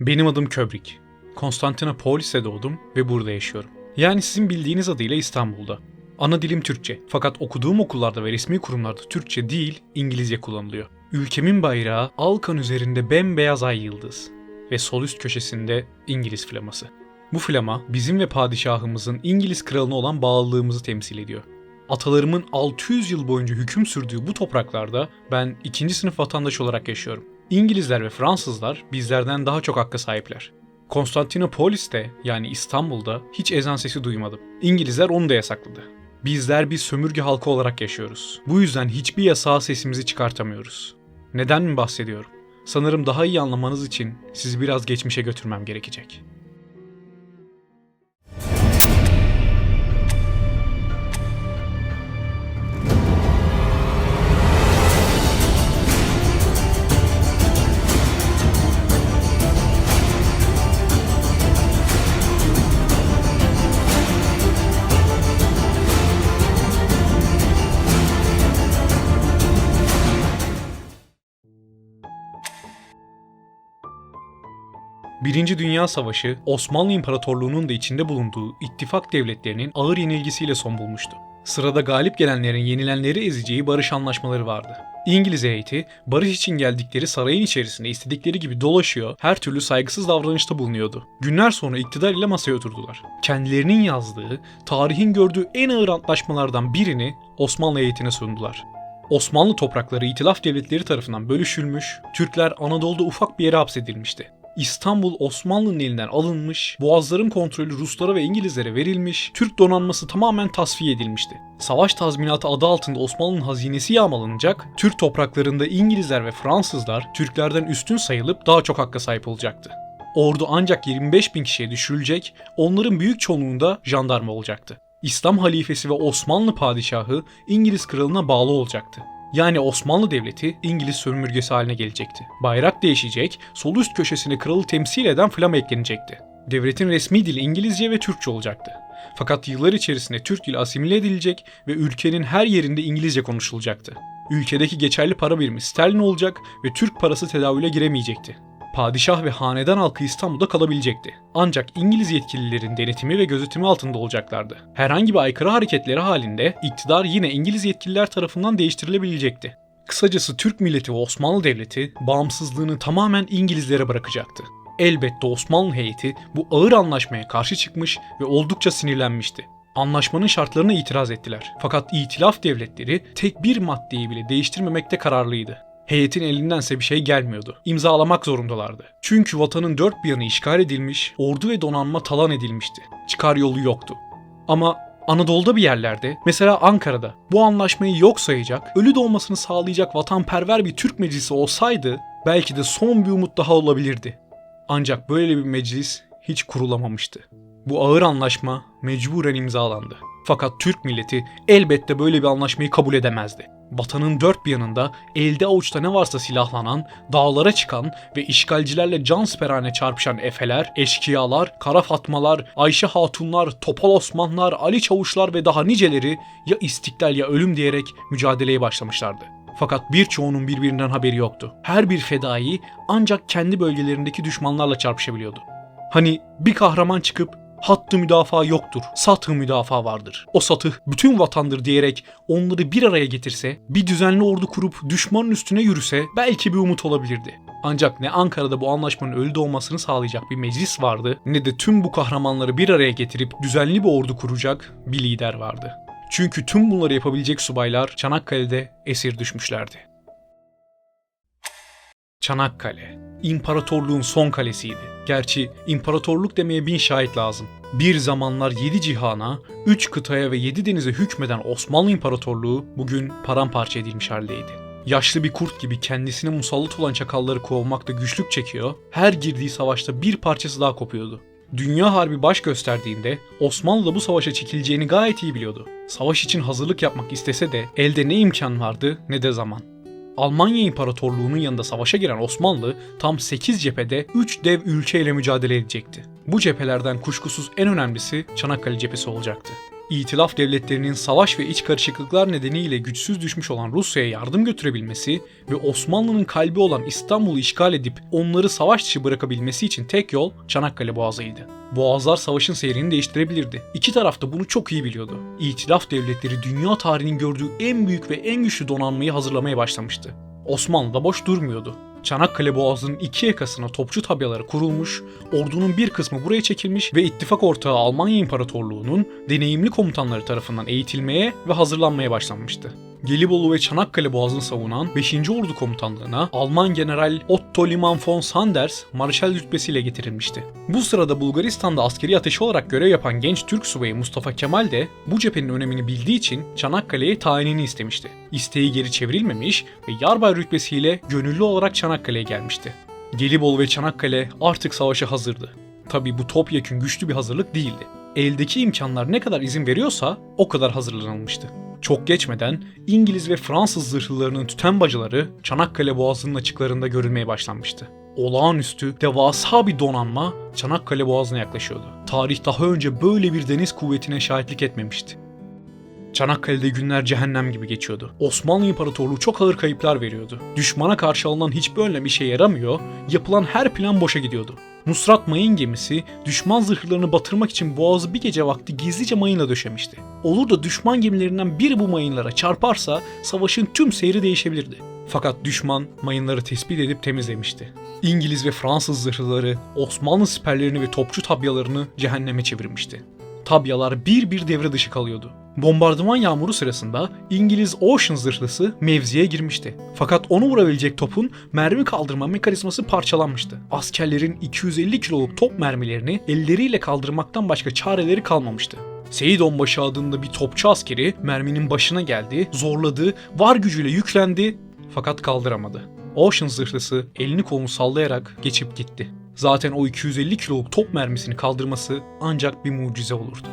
Benim adım Köbrik. Konstantinopolis'te doğdum ve burada yaşıyorum. Yani sizin bildiğiniz adıyla İstanbul'da. Ana dilim Türkçe. Fakat okuduğum okullarda ve resmi kurumlarda Türkçe değil, İngilizce kullanılıyor. Ülkemin bayrağı Alkan üzerinde bembeyaz ay yıldız ve sol üst köşesinde İngiliz flaması. Bu flama bizim ve padişahımızın İngiliz kralına olan bağlılığımızı temsil ediyor. Atalarımın 600 yıl boyunca hüküm sürdüğü bu topraklarda ben ikinci sınıf vatandaş olarak yaşıyorum. İngilizler ve Fransızlar bizlerden daha çok hakka sahipler. Konstantinopolis'te yani İstanbul'da hiç ezan sesi duymadım. İngilizler onu da yasakladı. Bizler bir sömürge halkı olarak yaşıyoruz. Bu yüzden hiçbir yasağa sesimizi çıkartamıyoruz. Neden mi bahsediyorum? Sanırım daha iyi anlamanız için sizi biraz geçmişe götürmem gerekecek. Birinci Dünya Savaşı, Osmanlı İmparatorluğu'nun da içinde bulunduğu ittifak devletlerinin ağır yenilgisiyle son bulmuştu. Sırada galip gelenlerin yenilenleri ezeceği barış anlaşmaları vardı. İngiliz heyeti barış için geldikleri sarayın içerisinde istedikleri gibi dolaşıyor, her türlü saygısız davranışta bulunuyordu. Günler sonra iktidar ile masaya oturdular. Kendilerinin yazdığı, tarihin gördüğü en ağır antlaşmalardan birini Osmanlı heyetine sundular. Osmanlı toprakları itilaf devletleri tarafından bölüşülmüş, Türkler Anadolu'da ufak bir yere hapsedilmişti. İstanbul Osmanlı'nın elinden alınmış, boğazların kontrolü Ruslara ve İngilizlere verilmiş, Türk donanması tamamen tasfiye edilmişti. Savaş tazminatı adı altında Osmanlı'nın hazinesi yağmalanacak, Türk topraklarında İngilizler ve Fransızlar Türklerden üstün sayılıp daha çok hakka sahip olacaktı. Ordu ancak 25 bin kişiye düşürülecek, onların büyük çoğunluğunda jandarma olacaktı. İslam halifesi ve Osmanlı padişahı İngiliz kralına bağlı olacaktı. Yani Osmanlı Devleti İngiliz sömürgesi haline gelecekti. Bayrak değişecek, sol üst köşesine kralı temsil eden flama eklenecekti. Devletin resmi dili İngilizce ve Türkçe olacaktı. Fakat yıllar içerisinde Türk dili asimile edilecek ve ülkenin her yerinde İngilizce konuşulacaktı. Ülkedeki geçerli para birimi sterlin olacak ve Türk parası tedavüle giremeyecekti. Padişah ve hanedan halkı İstanbul'da kalabilecekti. Ancak İngiliz yetkililerin denetimi ve gözetimi altında olacaklardı. Herhangi bir aykırı hareketleri halinde iktidar yine İngiliz yetkililer tarafından değiştirilebilecekti. Kısacası Türk milleti ve Osmanlı Devleti bağımsızlığını tamamen İngilizlere bırakacaktı. Elbette Osmanlı heyeti bu ağır anlaşmaya karşı çıkmış ve oldukça sinirlenmişti. Anlaşmanın şartlarına itiraz ettiler. Fakat itilaf devletleri tek bir maddeyi bile değiştirmemekte kararlıydı. Heyetin elindense bir şey gelmiyordu. İmzalamak zorundalardı. Çünkü vatanın dört bir yanı işgal edilmiş, ordu ve donanma talan edilmişti. Çıkar yolu yoktu. Ama Anadolu'da bir yerlerde, mesela Ankara'da bu anlaşmayı yok sayacak, ölü doğmasını sağlayacak vatanperver bir Türk meclisi olsaydı belki de son bir umut daha olabilirdi. Ancak böyle bir meclis hiç kurulamamıştı. Bu ağır anlaşma mecburen imzalandı. Fakat Türk milleti elbette böyle bir anlaşmayı kabul edemezdi. Vatanın dört bir yanında elde avuçta ne varsa silahlanan, dağlara çıkan ve işgalcilerle can siperhane çarpışan efeler, eşkıyalar, kara fatmalar, Ayşe hatunlar, topal Osmanlar, Ali çavuşlar ve daha niceleri ya istiklal ya ölüm diyerek mücadeleye başlamışlardı. Fakat birçoğunun birbirinden haberi yoktu. Her bir fedai ancak kendi bölgelerindeki düşmanlarla çarpışabiliyordu. Hani bir kahraman çıkıp hattı müdafaa yoktur, satı müdafaa vardır. O satı bütün vatandır diyerek onları bir araya getirse, bir düzenli ordu kurup düşmanın üstüne yürüse belki bir umut olabilirdi. Ancak ne Ankara'da bu anlaşmanın ölü doğmasını sağlayacak bir meclis vardı ne de tüm bu kahramanları bir araya getirip düzenli bir ordu kuracak bir lider vardı. Çünkü tüm bunları yapabilecek subaylar Çanakkale'de esir düşmüşlerdi. Çanakkale, imparatorluğun son kalesiydi. Gerçi imparatorluk demeye bin şahit lazım. Bir zamanlar yedi cihana, üç kıtaya ve yedi denize hükmeden Osmanlı İmparatorluğu bugün paramparça edilmiş haldeydi. Yaşlı bir kurt gibi kendisine musallat olan çakalları kovmakta güçlük çekiyor, her girdiği savaşta bir parçası daha kopuyordu. Dünya Harbi baş gösterdiğinde Osmanlı da bu savaşa çekileceğini gayet iyi biliyordu. Savaş için hazırlık yapmak istese de elde ne imkan vardı ne de zaman. Almanya İmparatorluğu'nun yanında savaşa giren Osmanlı tam 8 cephede 3 dev ülkeyle mücadele edecekti. Bu cephelerden kuşkusuz en önemlisi Çanakkale cephesi olacaktı. İtilaf devletlerinin savaş ve iç karışıklıklar nedeniyle güçsüz düşmüş olan Rusya'ya yardım götürebilmesi ve Osmanlı'nın kalbi olan İstanbul'u işgal edip onları savaş dışı bırakabilmesi için tek yol Çanakkale Boğazı'ydı. Boğazlar savaşın seyrini değiştirebilirdi. İki taraf da bunu çok iyi biliyordu. İtilaf devletleri dünya tarihinin gördüğü en büyük ve en güçlü donanmayı hazırlamaya başlamıştı. Osmanlı da boş durmuyordu. Çanakkale Boğazı'nın iki yakasına topçu tabyaları kurulmuş, ordunun bir kısmı buraya çekilmiş ve ittifak ortağı Almanya İmparatorluğu'nun deneyimli komutanları tarafından eğitilmeye ve hazırlanmaya başlanmıştı. Gelibolu ve Çanakkale Boğazı'nı savunan 5. Ordu Komutanlığı'na Alman General Otto Liman von Sanders Marşal rütbesiyle getirilmişti. Bu sırada Bulgaristan'da askeri ateşi olarak görev yapan genç Türk subayı Mustafa Kemal de bu cephenin önemini bildiği için Çanakkale'ye tayinini istemişti. İsteği geri çevrilmemiş ve yarbay rütbesiyle gönüllü olarak Çanakkale'ye gelmişti. Gelibolu ve Çanakkale artık savaşa hazırdı. Tabi bu topyekün güçlü bir hazırlık değildi. Eldeki imkanlar ne kadar izin veriyorsa o kadar hazırlanılmıştı. Çok geçmeden İngiliz ve Fransız zırhlılarının tüten bacıları Çanakkale Boğazı'nın açıklarında görülmeye başlanmıştı. Olağanüstü, devasa bir donanma Çanakkale Boğazı'na yaklaşıyordu. Tarih daha önce böyle bir deniz kuvvetine şahitlik etmemişti. Çanakkale'de günler cehennem gibi geçiyordu. Osmanlı İmparatorluğu çok ağır kayıplar veriyordu. Düşmana karşı alınan hiçbir önlem işe yaramıyor, yapılan her plan boşa gidiyordu. Nusrat Mayın gemisi düşman zırhlarını batırmak için boğazı bir gece vakti gizlice mayınla döşemişti. Olur da düşman gemilerinden biri bu mayınlara çarparsa savaşın tüm seyri değişebilirdi. Fakat düşman mayınları tespit edip temizlemişti. İngiliz ve Fransız zırhlıları Osmanlı siperlerini ve topçu tabyalarını cehenneme çevirmişti. Tabyalar bir bir devre dışı kalıyordu. Bombardıman yağmuru sırasında İngiliz Ocean zırhlısı mevziye girmişti. Fakat onu vurabilecek topun mermi kaldırma mekanizması parçalanmıştı. Askerlerin 250 kiloluk top mermilerini elleriyle kaldırmaktan başka çareleri kalmamıştı. Seyit Onbaşı adında bir topçu askeri merminin başına geldi, zorladı, var gücüyle yüklendi fakat kaldıramadı. Ocean zırhlısı elini kolunu sallayarak geçip gitti. Zaten o 250 kiloluk top mermisini kaldırması ancak bir mucize olurdu.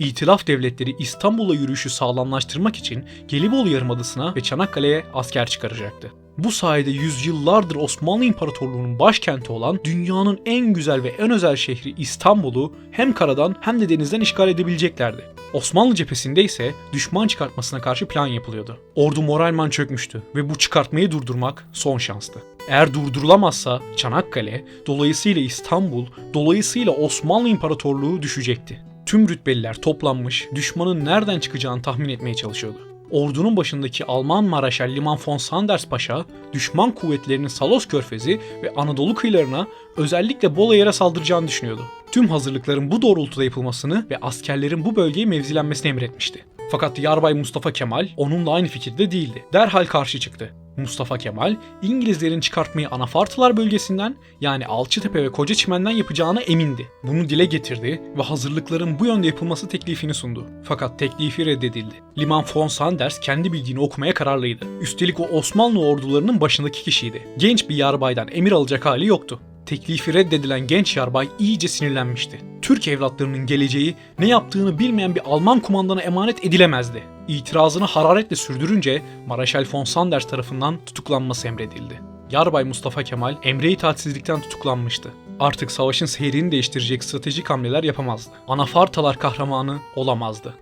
İtilaf devletleri İstanbul'a yürüyüşü sağlamlaştırmak için Gelibolu Yarımadası'na ve Çanakkale'ye asker çıkaracaktı. Bu sayede yüzyıllardır Osmanlı İmparatorluğu'nun başkenti olan dünyanın en güzel ve en özel şehri İstanbul'u hem karadan hem de denizden işgal edebileceklerdi. Osmanlı cephesinde ise düşman çıkartmasına karşı plan yapılıyordu. Ordu moralman çökmüştü ve bu çıkartmayı durdurmak son şanstı. Eğer durdurulamazsa Çanakkale, dolayısıyla İstanbul, dolayısıyla Osmanlı İmparatorluğu düşecekti. Tüm rütbeliler toplanmış, düşmanın nereden çıkacağını tahmin etmeye çalışıyordu. Ordunun başındaki Alman Maraşal Liman von Sanders Paşa, düşman kuvvetlerinin Salos Körfezi ve Anadolu kıyılarına özellikle Bolayer'e saldıracağını düşünüyordu. Tüm hazırlıkların bu doğrultuda yapılmasını ve askerlerin bu bölgeye mevzilenmesini emretmişti. Fakat Yarbay Mustafa Kemal onunla aynı fikirde değildi. Derhal karşı çıktı. Mustafa Kemal, İngilizlerin çıkartmayı Anafartılar bölgesinden yani Alçıtepe ve Koca Çimen'den yapacağına emindi. Bunu dile getirdi ve hazırlıkların bu yönde yapılması teklifini sundu. Fakat teklifi reddedildi. Liman von Sanders kendi bildiğini okumaya kararlıydı. Üstelik o Osmanlı ordularının başındaki kişiydi. Genç bir yarbaydan emir alacak hali yoktu. Teklifi reddedilen genç yarbay iyice sinirlenmişti. Türk evlatlarının geleceği ne yaptığını bilmeyen bir Alman kumandana emanet edilemezdi. İtirazını hararetle sürdürünce Maraşal von Sanders tarafından tutuklanması emredildi. Yarbay Mustafa Kemal emre itaatsizlikten tutuklanmıştı. Artık savaşın seyrini değiştirecek stratejik hamleler yapamazdı. Anafartalar kahramanı olamazdı.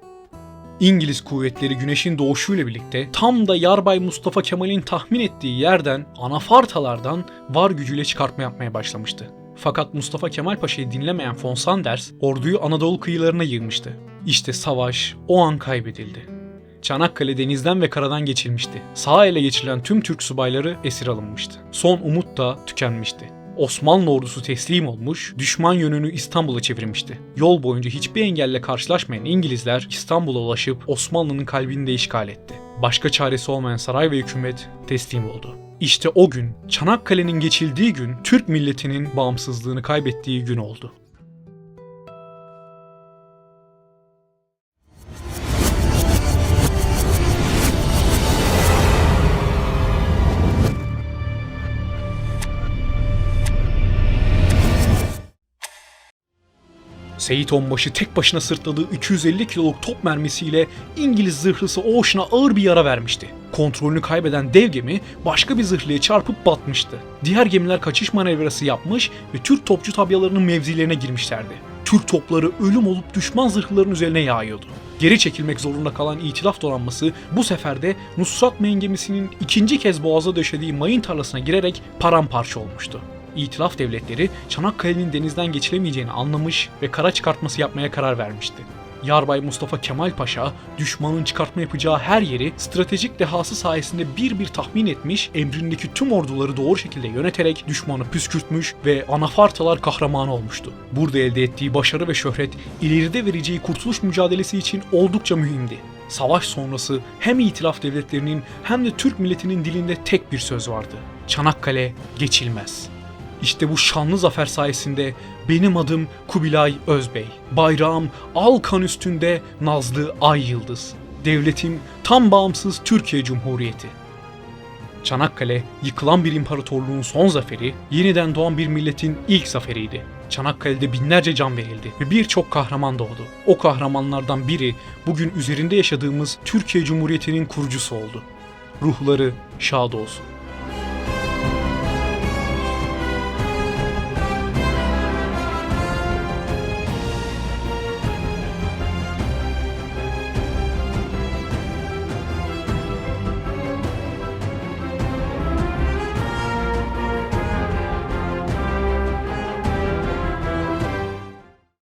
İngiliz kuvvetleri güneşin doğuşuyla birlikte tam da Yarbay Mustafa Kemal'in tahmin ettiği yerden Anafartalardan var gücüyle çıkartma yapmaya başlamıştı. Fakat Mustafa Kemal Paşa'yı dinlemeyen von Sanders orduyu Anadolu kıyılarına yığmıştı. İşte savaş o an kaybedildi. Çanakkale denizden ve karadan geçilmişti. Sağ ele geçirilen tüm Türk subayları esir alınmıştı. Son umut da tükenmişti. Osmanlı ordusu teslim olmuş, düşman yönünü İstanbul'a çevirmişti. Yol boyunca hiçbir engelle karşılaşmayan İngilizler İstanbul'a ulaşıp Osmanlı'nın kalbini de işgal etti. Başka çaresi olmayan saray ve hükümet teslim oldu. İşte o gün, Çanakkale'nin geçildiği gün, Türk milletinin bağımsızlığını kaybettiği gün oldu. Seyit Onbaşı tek başına sırtladığı 250 kiloluk top mermisiyle İngiliz zırhlısı Ocean'a ağır bir yara vermişti. Kontrolünü kaybeden dev gemi başka bir zırhlıya çarpıp batmıştı. Diğer gemiler kaçış manevrası yapmış ve Türk topçu tabyalarının mevzilerine girmişlerdi. Türk topları ölüm olup düşman zırhların üzerine yağıyordu. Geri çekilmek zorunda kalan İtilaf donanması bu sefer de Nusrat Mayın gemisinin ikinci kez boğaza döşediği mayın tarlasına girerek paramparça olmuştu. İtilaf devletleri Çanakkale'nin denizden geçilemeyeceğini anlamış ve kara çıkartması yapmaya karar vermişti. Yarbay Mustafa Kemal Paşa düşmanın çıkartma yapacağı her yeri stratejik dehası sayesinde bir bir tahmin etmiş, emrindeki tüm orduları doğru şekilde yöneterek düşmanı püskürtmüş ve anafartalar kahramanı olmuştu. Burada elde ettiği başarı ve şöhret ileride vereceği kurtuluş mücadelesi için oldukça mühimdi. Savaş sonrası hem itilaf devletlerinin hem de Türk milletinin dilinde tek bir söz vardı. Çanakkale geçilmez. İşte bu şanlı zafer sayesinde benim adım Kubilay Özbey. Bayrağım Alkan üstünde nazlı ay yıldız. Devletim tam bağımsız Türkiye Cumhuriyeti. Çanakkale, yıkılan bir imparatorluğun son zaferi, yeniden doğan bir milletin ilk zaferiydi. Çanakkale'de binlerce can verildi ve birçok kahraman doğdu. O kahramanlardan biri bugün üzerinde yaşadığımız Türkiye Cumhuriyeti'nin kurucusu oldu. Ruhları şad olsun.